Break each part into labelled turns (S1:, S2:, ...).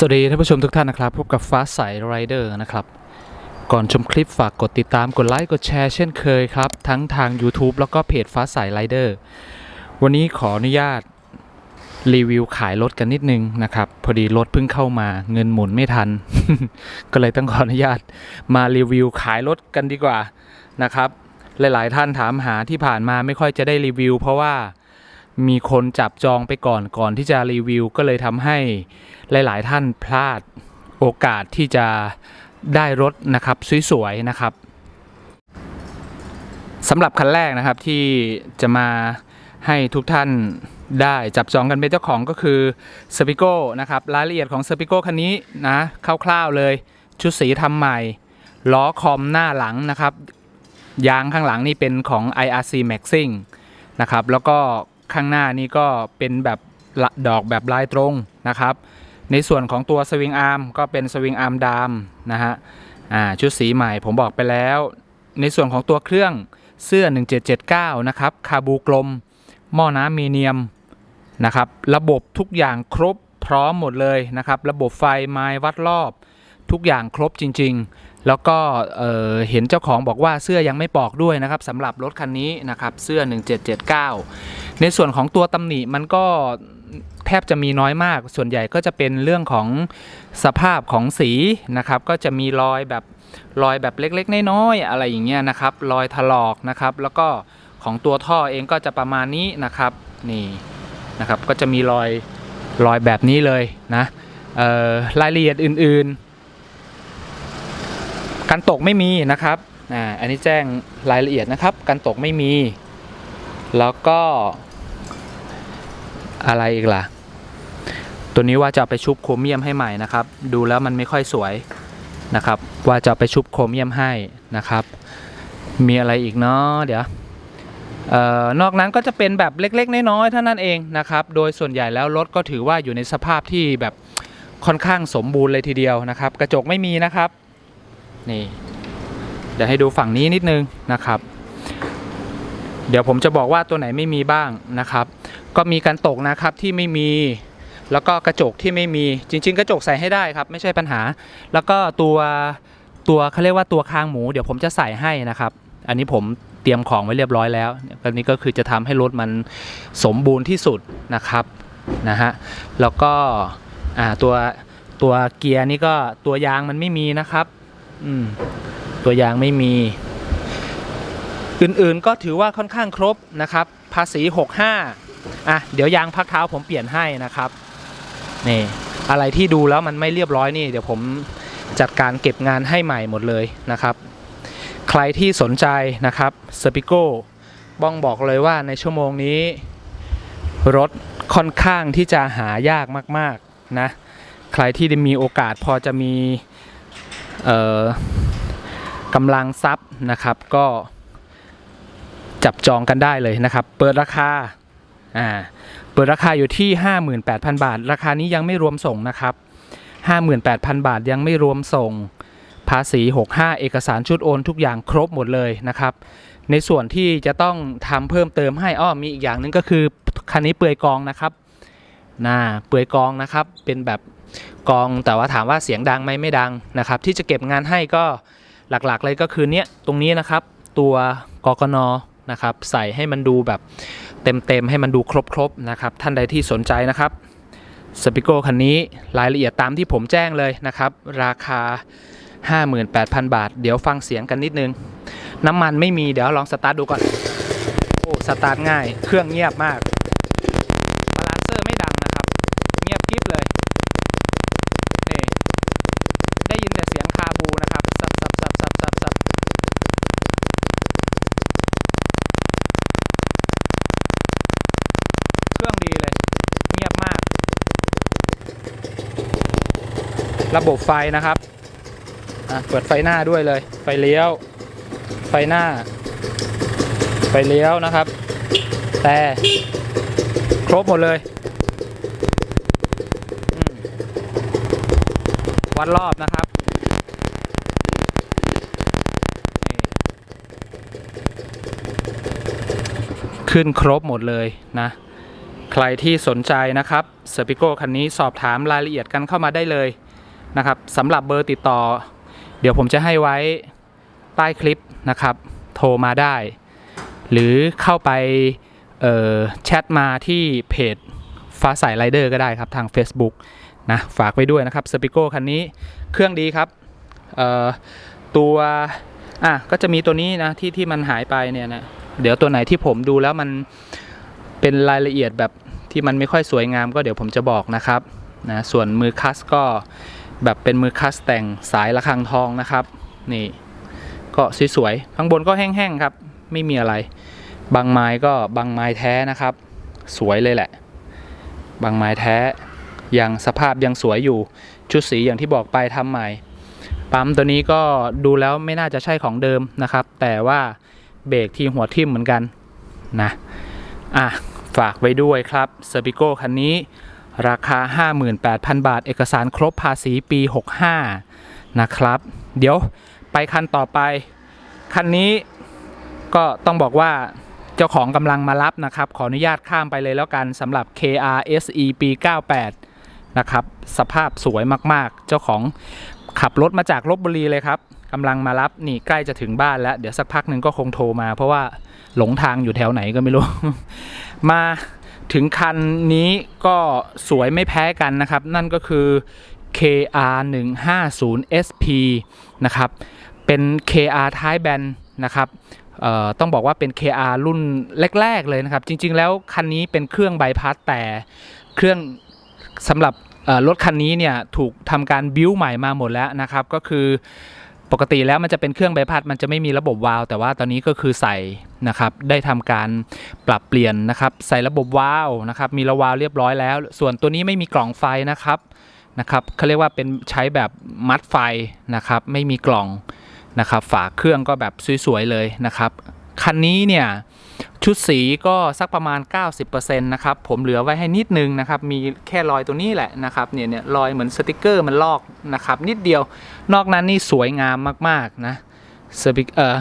S1: สวัสดีท่านผู้ชมทุกท่านนะครับ พบกับฟ้าใสไรเดอร์นะครับ ก่อนชมคลิปฝากกดติดตามกดไลค์กดแชร์เช่นเคยครับ ทั้งทาง YouTube แล้วก็เพจฟ้าใสไรเดอร์วันนี้ขออนุญาตรีวิวขายรถกันนิดนึงนะครับ พอดีรถเพิ่งเข้ามาเงินหมุนไม่ทัน ก็เลยต้องขออนุญาตมารีวิวขายรถกันดีกว่านะครับ หลาย ๆ ท่านถามหาที่ผ่านมาไม่ค่อยจะได้รีวิว เพราะว่า มีคนจับจองไปก่อนก่อนที่จะรีวิว ก็เลยทำให้หลาย ๆ ท่านพลาดโอกาสที่จะได้รถนะครับสวย ๆ นะครับสำหรับคันแรกนะครับที่จะมาให้ทุกท่านได้จับจองกันเป็นเจ้าของก็คือสปิโก้นะครับรายละเอียดของสปิโก้คันนี้นะคร่าวๆเลยชุดสีทำใหม่ล้อคอมหน้าหลังนะครับ ยางข้างหลังนี่เป็นของ IRC Maxing นะครับแล้วก็ ข้างหน้านี่ก็เป็นแบบดอกแบบลายตรงนะครับ ในส่วนของตัวสวิงอาร์มก็เป็นสวิงอาร์มดามนะฮะอ่าชุดสีใหม่ผมบอกไปแล้ว ในส่วนของตัวเครื่องเสื้อ 1779 นะครับ คาบูกลม หม้อน้ำมีเนียมนะครับ ระบบทุกอย่างครบพร้อมหมดเลยนะครับ ระบบไฟไม้วัดรอบ ทุกอย่างครบจริง ๆแล้วก็เเห็นเจ้าของบอกว่าเสื้อยังไม่ปอกด้วยนะครับสำหรับรถคันนี้นะครับเสื้อ 1779 ในส่วนของตัวตำหนิมันก็แทบจะมีน้อยมาก ส่วนใหญ่ก็จะเป็นเรื่องของสภาพของสีนะครับ ก็จะมีรอยแบบรอยแบบเล็กๆ น้อยๆอะไรอย่างเงี้ยนะครับ รอยถลอกนะครับ แล้วก็ของตัวท่อเองก็จะประมาณนี้นะครับนี่นะครับก็จะมีรอยรอยแบบนี้เลยนะรายละเอียดอื่นๆ การตกไม่มีนะครับอ่าอันนี้แจ้งรายละเอียดนะครับการตกไม่มี แล้วก็อะไรอีกล่ะ ตัวนี้ว่าจะไปชุบโครเมียมให้ใหม่นะครับ ดูแล้วมันไม่ค่อยสวยนะครับ ว่าจะไปชุบโครเมียมให้นะครับ มีอะไรอีกเนาะเดี๋ยวออนอกนั้นก็จะเป็นแบบเล็กๆ น้อยๆเท่านั้นเองนะครับ โดยส่วนใหญ่แล้วรถก็ถือว่าอยู่ในสภาพที่แบบค่อนข้างสมบูรณ์เลยทีเดียวนะครับ กระจกไม่มีนะครับ นี่ เดี๋ยวให้ดูฝั่งนี้นิดนึงนะครับ เดี๋ยวผมจะบอกว่าตัวไหนไม่มีบ้างนะครับ ก็มีการตกนะครับที่ไม่มี แล้วก็กระจกที่ไม่มีจริง ๆ กระจกใส่ให้ได้ครับ ไม่ใช่ปัญหา แล้วก็ตัวตัวเขาเรียกว่าตัวคางหมู เดี๋ยวผมจะใส่ให้นะครับ อันนี้ผมเตรียมของไว้เรียบร้อยแล้วอันนี้ก็คือจะทำให้รถมันสมบูรณ์ที่สุดนะครับนะฮะแล้วก็ตัวตัวเกียร์นี่ก็ตัวยางมันไม่มีนะครับ อืมตัวยางไม่มี อื่นๆก็ถือว่าค่อนข้างครบนะครับ ภาษี 65 อะ เดี๋ยวยางพักเท้าผมเปลี่ยนให้นะครับนี่อะไรที่ดูแล้วมันไม่เรียบร้อยนี่ เดี๋ยวผมจัดการเก็บงานให้ใหม่หมดเลยนะครับ ใครที่สนใจนะครับสปิโก้บ้องบอกเลยว่าในชั่วโมงนี้ รถค่อนข้างที่จะหายากมาก ๆ นะ ใครที่ได้มีโอกาสพอจะมี กำลังทรัพย์นะครับก็จับจองกันได้เลยนะครับ เปิดราคาอ่าเปิดราคาอยู่ที่ 58,000 บาท ราคานี้ยังไม่รวมส่งนะครับ 58,000 บาทยังไม่รวมส่งภาษี 65 เอกสารชุดโอนทุกอย่างครบหมดเลยนะครับ ในส่วนที่จะต้องทำเพิ่มเติมให้อ้อมีอีกอย่างหนึงก็คือคันนี้เปลือยกองนะครับน่าเปลือยกองนะครับเป็นแบบ กองแต่ว่าถามว่าเสียงดังไหมไม่ดังนะครับ ที่จะเก็บงานให้ก็หลักๆเลยก็คือเนี้ยตรงนี้นะครับ ตัวกกนนะครับ ใส่ให้มันดูแบบเต็มๆ ให้มันดูครบๆนะครับ ท่านใดที่สนใจนะครับสปิโก้คันนี้รายละเอียดตามที่ผมแจ้งเลยนะครับ ราคา 58,000 บาท เดี๋ยวฟังเสียงกันนิดนึง น้ำมันไม่มีเดี๋ยวลองสตาร์ทดูก่อน โอ้ สตาร์ทง่าย เครื่องเงียบมาก ระบบไฟนะครับเปิดไฟหน้าด้วยเลย ไฟเลี้ยว ไฟหน้า ไฟเลี้ยวนะครับ แต่ครบหมดเลยวัดรอบนะครับ ขึ้นครบหมดเลยนะ ใครที่สนใจนะครับเซอร์ปิโกคันนี้สอบถามรายละเอียดกันเข้ามาได้เลย นะครับสำหรับเบอร์ติดต่อ เดี๋ยวผมจะให้ไว้ใต้คลิปนะครับ โทรมาได้ หรือเข้าไปแชทมาที่เพจฟ้าใสไรเดอร์ก็ได้ครับทาง Facebook นะฝากไว้ด้วยนะครับสปิโก้คันนี้เครื่องดีครับตัวอะก็จะมีตัวนี้นะที่ที่มันหายไปเนี่ยนะเดี๋ยวตัวไหนที่ผมดูแล้วมันเป็นรายละเอียดแบบที่มันไม่ค่อยสวยงามก็เดี๋ยวผมจะบอกนะครับนะส่วนมือคัสก็ แบบเป็นมือคัสแต่งสายระฆังทองนะครับ นี่ ก็สวยๆข้างบนก็แห้งๆครับ ไม่มีอะไร บางไม้ก็บางไม้แท้นะครับ สวยเลยแหละ บางไม้แท้ยังสภาพยังสวยอยู่ ชุดสีอย่างที่บอกไปทำใหม่ ปั๊มตัวนี้ก็ดูแล้วไม่น่าจะใช่ของเดิมนะครับ แต่ว่าเบรกที่หัวทิ่มเหมือนกันนะ อะ ฝากไว้ด้วยครับเซอร์ i ิโกคันนี้ ราคา 58,000 บาท เอกสารครบภาษีปี 65 นะครับ เดี๋ยวไปคันต่อไป คันนี้ก็ต้องบอกว่าเจ้าของกำลังมารับนะครับ ขออนุญาตข้ามไปเลยแล้วกันสำหรับ KRSE ปี 98 นะครับ สภาพสวยมากๆ เจ้าของขับรถมาจากลบบุรีเลยครับกำลังมารับนี่ใกล้จะถึงบ้านแล้ว เดี๋ยวสักพักหนึ่งก็คงโทรมา เพราะว่าหลงทางอยู่แถวไหนก็ไม่รู้ มา ถึงคันนี้ก็สวยไม่แพ้กันนะครับ นั่นก็คือ KR 150 SP นะครับ เป็น KR ท้ายแบนนะครับต้องบอกว่าเป็น KR รุ่นแรก ๆ เลยนะครับ จริง ๆ แล้วคันนี้เป็นเครื่องใบพัดแต่เครื่องสำหรับรถคันนี้เนี่ยถูกทำการบิวใหม่มาหมดแล้วนะครับ ก็คือ ปกติแล้วมันจะเป็นเครื่องใบพัดมันจะไม่มีระบบวาล์วแต่ว่าตอนนี้ก็คือใส่นะครับได้ทำการปรับเปลี่ยนนะครับ ใส่ระบบวาล์วนะครับมีระวาล์วเรียบร้อยแล้ว ส่วนตัวนี้ไม่มีกล่องไฟนะครับนะครับเขาเรียกว่าเป็นใช้แบบมัดไฟนะครับไม่มีกล่องนะครับฝาเครื่องก็แบบสวยๆเลยนะครับคันนี้เนี่ย ชุดสีก็สักประมาณ 90%นะครับ ผมเหลือไว้ให้นิดนึงนะครับ มีแค่รอยตัวนี้แหละนะครับ เนี่ยเนี่ยรอยเหมือนสติกเกอร์มันลอกนะครับ นิดเดียว นอกนั้นนี่สวยงามมากๆนะสปิเอ่อ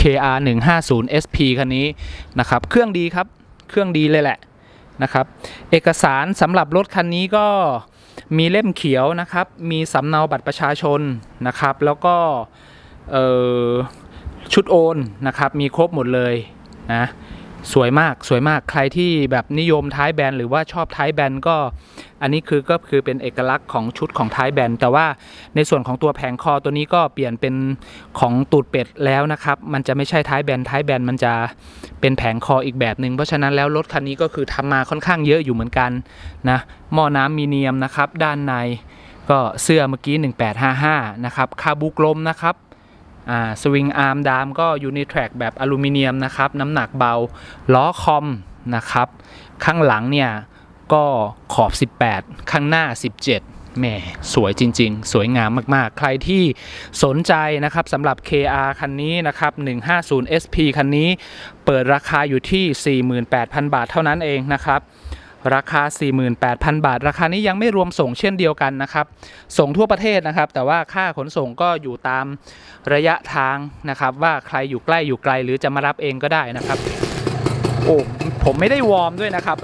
S1: KR 150 SP คันนี้นะครับ เครื่องดีครับ เครื่องดีเลยแหละนะครับ เอกสารสำหรับรถคันนี้ก็มีเล่มเขียวนะครับ มีสำเนาบัตรประชาชนนะครับ แล้วก็ชุดโอนนะครับ มีครบหมดเลย นะสวยมากสวยมากใครที่แบบนิยมท้ายแบนหรือว่าชอบท้ายแบนก็ อันนี้คือก็คือเป็นเอกลักษณ์ของชุดของท้ายแบนแต่ว่าในส่วนของตัวแผงคอตัวนี้ก็เปลี่ยนเป็นของตูดเป็ดแล้วนะครับ มันจะไม่ใช่ท้ายแบนท้ายแบนมันจะเป็นแผงคออีกแบบหนึ่งเพราะฉะนั้นแล้วรถคันนี้ก็คือทำมาค่อนข้างเยอะอยู่เหมือนกันนะหม้อน้ำมีเนียมนะครับ ด้านในก็เสื้อเมื่อกี้ 1855 นะครับคาบูกลมนะครับ สวิงอาร์มดามก็ยูนิแทร็กแบบอลูมิเนียมนะครับ น้ำหนักเบา ล้อคอมนะครับ ข้างหลังเนี่ยก็ขอบ 18 ข้างหน้า 17แหมสวยจริง ๆ สวยงามมากๆ ใครที่สนใจนะครับสำหรับ KR คันนี้นะครับ 150 SP คันนี้เปิดราคาอยู่ที่ 48,000 บาทเท่านั้นเองนะครับ ราคา 48,000 บาท ราคานี้ยังไม่รวมส่งเช่นเดียวกันนะครับ ส่งทั่วประเทศนะครับ แต่ว่าค่าขนส่งก็อยู่ตามระยะทางนะครับ ว่าใครอยู่ใกล้อยู่ไกลหรือจะมารับเองก็ได้นะครับ โอ้ผมไม่ได้วอร์มด้วยนะครับ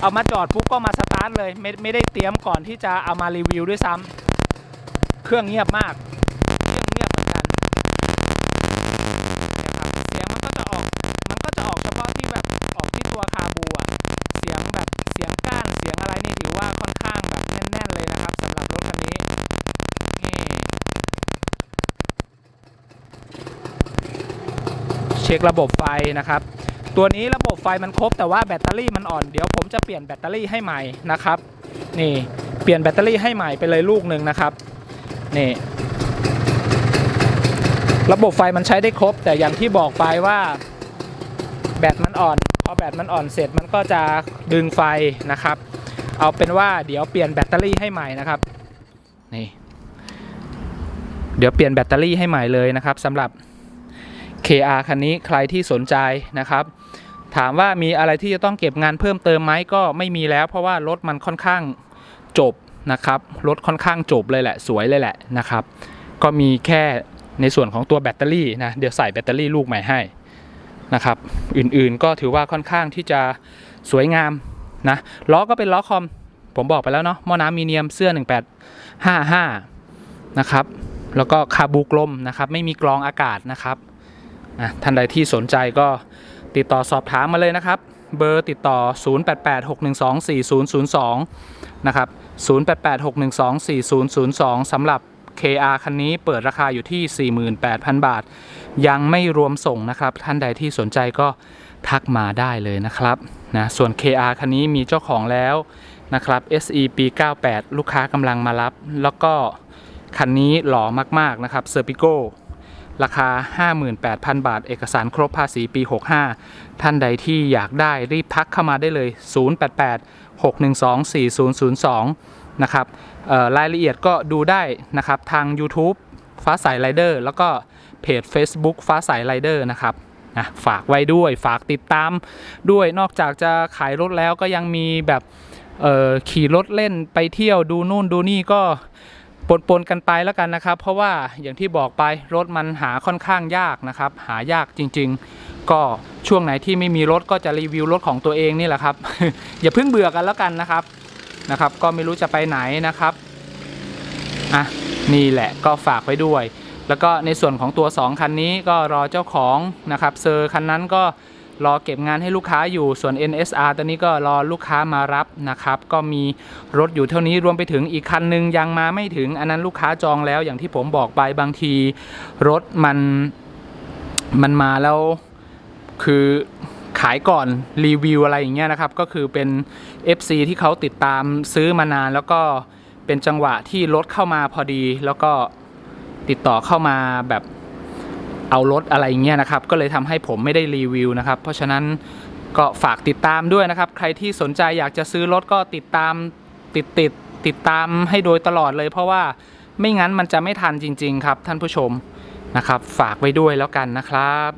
S1: เอามาจอดปุ๊บก็มาสตาร์ทเลยไม่ไม่ได้เตรียมก่อนที่จะเอามารีวิวด้วยซ้ำเครื่องเงียบมาก ช็คระบบไฟนะครับ ตัวนี้ระบบไฟมันครบแต่ว่าแบตเตอรี่มันอ่อนเดี๋ยวผมจะเปลี่ยนแบตเตอรี่ให้ใหม่นะครับนี่เปลี่ยนแบตเตอรี่ให้ใหม่ไปเลยลูกหนึ่งนะครับนี่ระบบไฟมันใช้ได้ครบ แต่อย่างที่บอกไปว่าแบตมันอ่อนพอแบตมันอ่อนเสร็จมันก็จะดึงไฟนะครับ เอาเป็นว่าเดี๋ยวเปลี่ยนแบตเตอรี่ให้ใหม่นะครับนี่เดี๋ยวเปลี่ยนแบตเตอรี่ให้ใหม่เลยนะครับสำหรับ KR คันนี้ใครที่สนใจนะครับ ถามว่ามีอะไรที่จะต้องเก็บงานเพิ่มเติมไหมก็ไม่มีแล้ว เพราะว่ารถมันค่อนข้างจบนะครับรถค่อนข้างจบเลยแหละสวยเลยแหละนะครับ ก็มีแค่ในส่วนของตัวแบตเตอรี่นะเดี๋ยวใส่แบตเตอรี่ลูกใหม่ให้นะครับ อื่นๆก็ถือว่าค่อนข้างที่จะสวยงามนะล้อก็เป็นล้อคอมผมบอกไปแล้วเนาะหม้อน้ำมีเนียมเสื้อ 1855 นะครับ แล้วก็คาบูกลมนะครับ ไม่มีกรองอากาศนะครับ ท่านใดที่สนใจก็ติดต่อสอบถามมาเลยนะครับ เบอร์ติดต่อ 0886124002 นะครับ 0886124002สำหรับ KR คันนี้เปิดราคาอยู่ที่ 48,000 บาท ยังไม่รวมส่งนะครับ ท่านใดที่สนใจก็ทักมาได้เลยนะครับนะส่วน KR คันนี้มีเจ้าของแล้วนะครับ SE ปี 98 ลูกค้ากำลังมารับ แล้วก็คันนี้หล่อมาก ๆ นะครับเซอร์ปิโก ราคา 58,000 บาท เอกสารครบภาษีปี 65 ท่านใดที่อยากได้รีบทักเข้ามาได้เลย 088 612 4002 นะครับเอ่อรายละเอียดก็ดูได้นะครับ ทาง YouTube ฟ้าใสไรเดอร์แล้วก็เพจ Facebook ฟ้าใสไรเดอร์นะครับนะฝากไว้ด้วยฝากติดตามด้วยนอกจากจะขายรถแล้วก็ยังมีแบบขี่รถเล่นไปเที่ยวดูนู่นดูนี่ก็ ปนๆกันไปแล้วกันนะครับ เพราะว่าอย่างที่บอกไปรถมันหาค่อนข้างยากนะครับ หายากจริง ๆ ก็ช่วงไหนที่ไม่มีรถก็จะรีวิวรถของตัวเองนี่แหละครับ อย่าเพิ่งเบื่อกันแล้วกันนะครับนะครับ ก็ไม่รู้จะไปไหนนะครับอะนี่แหละก็ฝากไว้ด้วย แล้วก็ในส่วนของตัว 2 คันนี้ก็รอเจ้าของนะครับเซอร์คันนั้นก็ รอเก็บงานให้ลูกค้าอยู่ส่วน NSR ตัวนี้ก็รอลูกค้ามารับนะครับ ก็มีรถอยู่เท่านี้รวมไปถึงอีกคันหนึงยังมาไม่ถึง อันนั้นลูกค้าจองแล้วอย่างที่ผมบอกไปบางทีรถมันมันมาแล้วคือขายก่อนรีวิวอะไรอย่างเงี้ยนะครับ ก็คือเป็น FC ที่เขาติดตามซื้อมานานแล้วก็เป็นจังหวะที่รถเข้ามาพอดี แล้วก็ติดต่อเข้ามาแบบ เอารถอะไรเงี้ยนะครับ ก็เลยทำให้ผมไม่ได้รีวิวนะครับ เพราะฉะนั้นก็ฝากติดตามด้วยนะครับ ใครที่สนใจอยากจะซื้อรถก็ติดตามติดติดติดตามให้โดยตลอดเลย เพราะว่าไม่งั้นมันจะไม่ทันจริง ๆ ครับ ท่านผู้ชมนะครับ ฝากไว้ด้วยแล้วกันนะครับ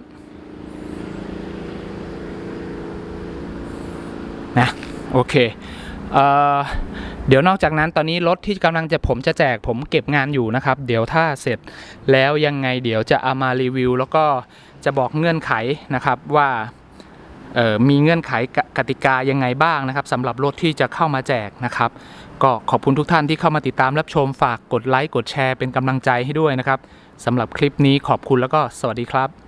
S1: นะโอเค เเดี๋ยวนอกจากนั้นตอนนี้รถที่กำลังจะผมจะแจกผมเก็บงานอยู่นะครับ เดี๋ยวถ้าเสร็จแล้วยังไงเดี๋ยวจะเอามารีวิว แล้วก็จะบอกเงื่อนไขนะครับว่ามีเงื่อนไขกติกายังไงบ้างนะครับสำหรับรถที่จะเข้ามาแจกนะครับ ก็ขอบคุณทุกท่านที่เข้ามาติดตามรับชมฝากกดไลค์กดแชร์เป็นกำลังใจให้ด้วยนะครับสำหรับคลิปนี้ขอบคุณแล้วก็สวัสดีครับ